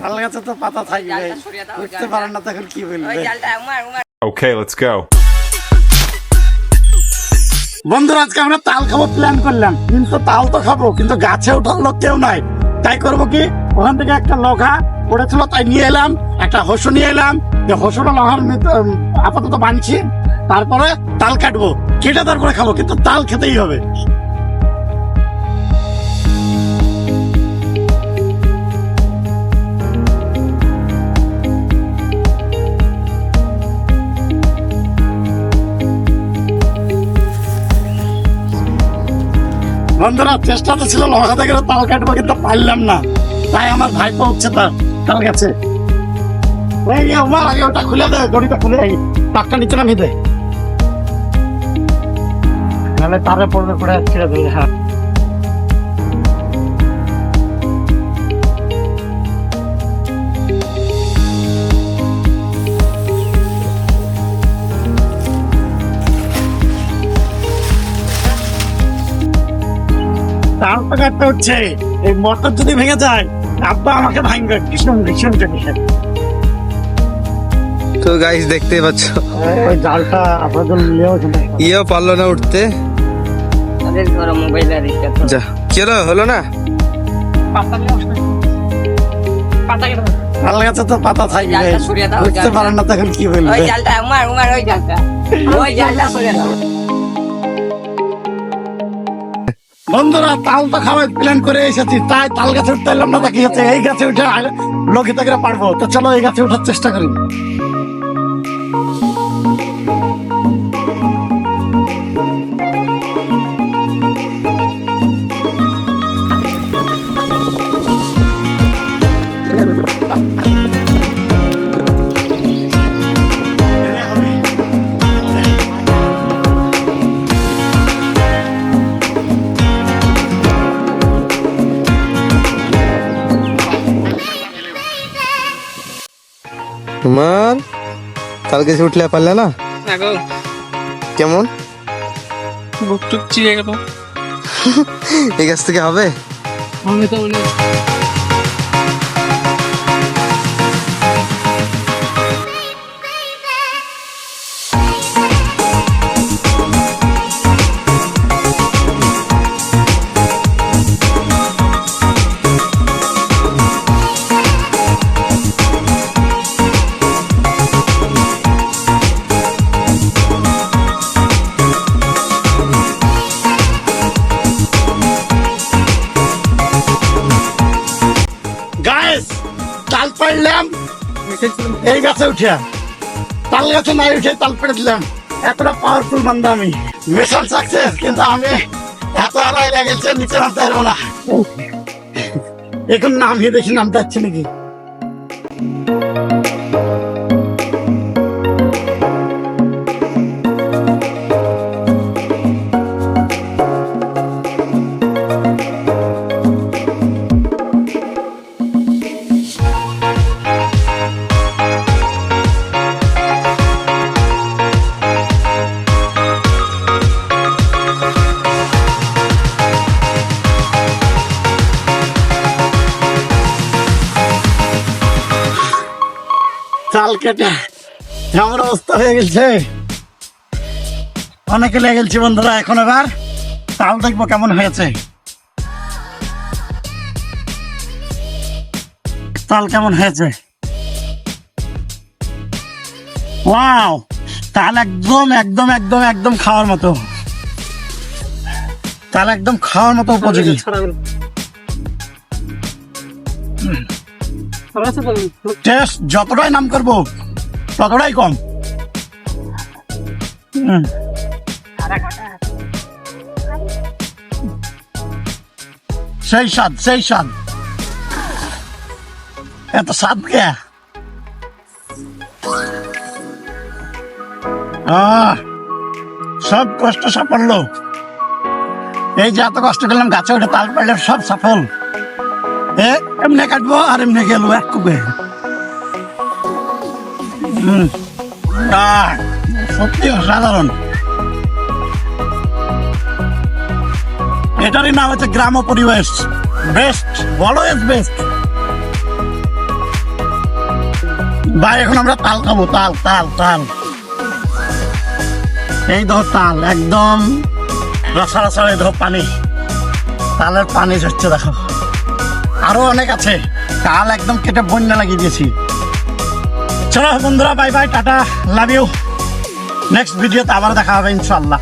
তাল গাছে তো পাতা থাকবে? উঠতে। পারেন না তখন কি বলবে. বন্ধুরা আজকে আমরা তাল খাব প্ল্যান করলাম। কিন্তু তাল তো খাব কিন্তু গাছে ওঠার লোক কেউ নাই। তাই করব কি? ওখান থেকে একটা লঘা পড়েছিল তাই নিয়ে এলাম একটা হসু নিয়ে এলাম। যে হসুটা লহার আপাতত বানছি তারপরে তাল কাটবো। কেটে তারপরে খাব কিন্তু তাল খেতেই হবে। বন্ধুরা, চেষ্টা তো ছিল লহা থেকে তাল কাটবো, কিন্তু পারলাম না। তাই আমার ভাই পৌঁছে তার তাল কাছে। যে আগে ওটা খুলে দে, দড়িটা খুলে এই টাকটা নিচে নামিয়ে দে। তারে পড়বে পড়ে ছেড়ে দেবে হ্যাঁ। তাল হচ্ছে। এই মোটর যদি ভেঙে যায় আব্বা আমাকে ভাঙবে ভীষণ ভীষণ টেনশন তো গাইস দেখতে পাচ্ছ। ওই জালটা আপনাদের নিয়েও ইয়েও পারল না উঠতে। যা হলো? না? গাছে তো পাতা থাকবে। উঠতে পারেন না তখন কি ওই জালটা উমার উমার ওই জালটা। ওই জালটা সরিয়ে দাও। বন্ধুরা, তাল তো খাওয়ার প্ল্যান করে এসেছি। তাই তাল গাছে উঠতে না তা এই গাছে উঠে লোকে তাকে পারব। তো চলো এই গাছে উঠার চেষ্টা করি। তোমার কালকে সে উঠলে পারলে না? কেমন? বুক টুক চিড়ে গেল। এই গাছ থেকে হবে? আমি তো পারলাম এই গাছে উঠে তাল গাছে নাই উঠে তাল পেড়ে দিলাম। এতটা পাওয়ারফুল বান্দা আমি। মিশন সাকসেস কিন্তু আমি এত আড়াই লেগেছে নিচে নামতে পারব না। এখন নামিয়ে দেখি, নামতে পারছি নাকি? তাল কেটে এমন অবস্থা হয়ে গেছে। অনেকে লেগে লেগেছে বন্ধুরা এখন এবার তাল দেখব কেমন হয়েছে। তাল কেমন হয়েছে? ওয়াও তাল একদম একদম একদম একদম খাওয়ার মতো। তাল একদম খাওয়ার মতো উপযোগী। টেস্ট যতটাই নাম করব, ততটাই কম। সেই স্বাদ সেই স্বাদ। এত স্বাদ কে? সব কষ্ট সাফল্য। এই যে এত কষ্ট করলাম, গাছে উঠে তাল পারলে সব সফল। এ এমনি কাটবো আর এমনি গেল এক কুবে সত্যি অসাধারণ। এটারই নাম হচ্ছে গ্রাম পরিবেশ। বেস্ট অলওয়েজ বেস্ট ভাই, এখন আমরা তাল খাব, তাল তাল তাল। এই ধর তাল, একদম রসা রসা এই ধর পানি। তালের পানি হচ্ছে দেখো। আরও অনেক আছে। কাল একদম কেটে বন্যা লাগিয়ে দিয়েছি। চলো বন্ধুরা bye bye tata love you next ভিডিওতে আবার দেখা হবে ইনশাল্লাহ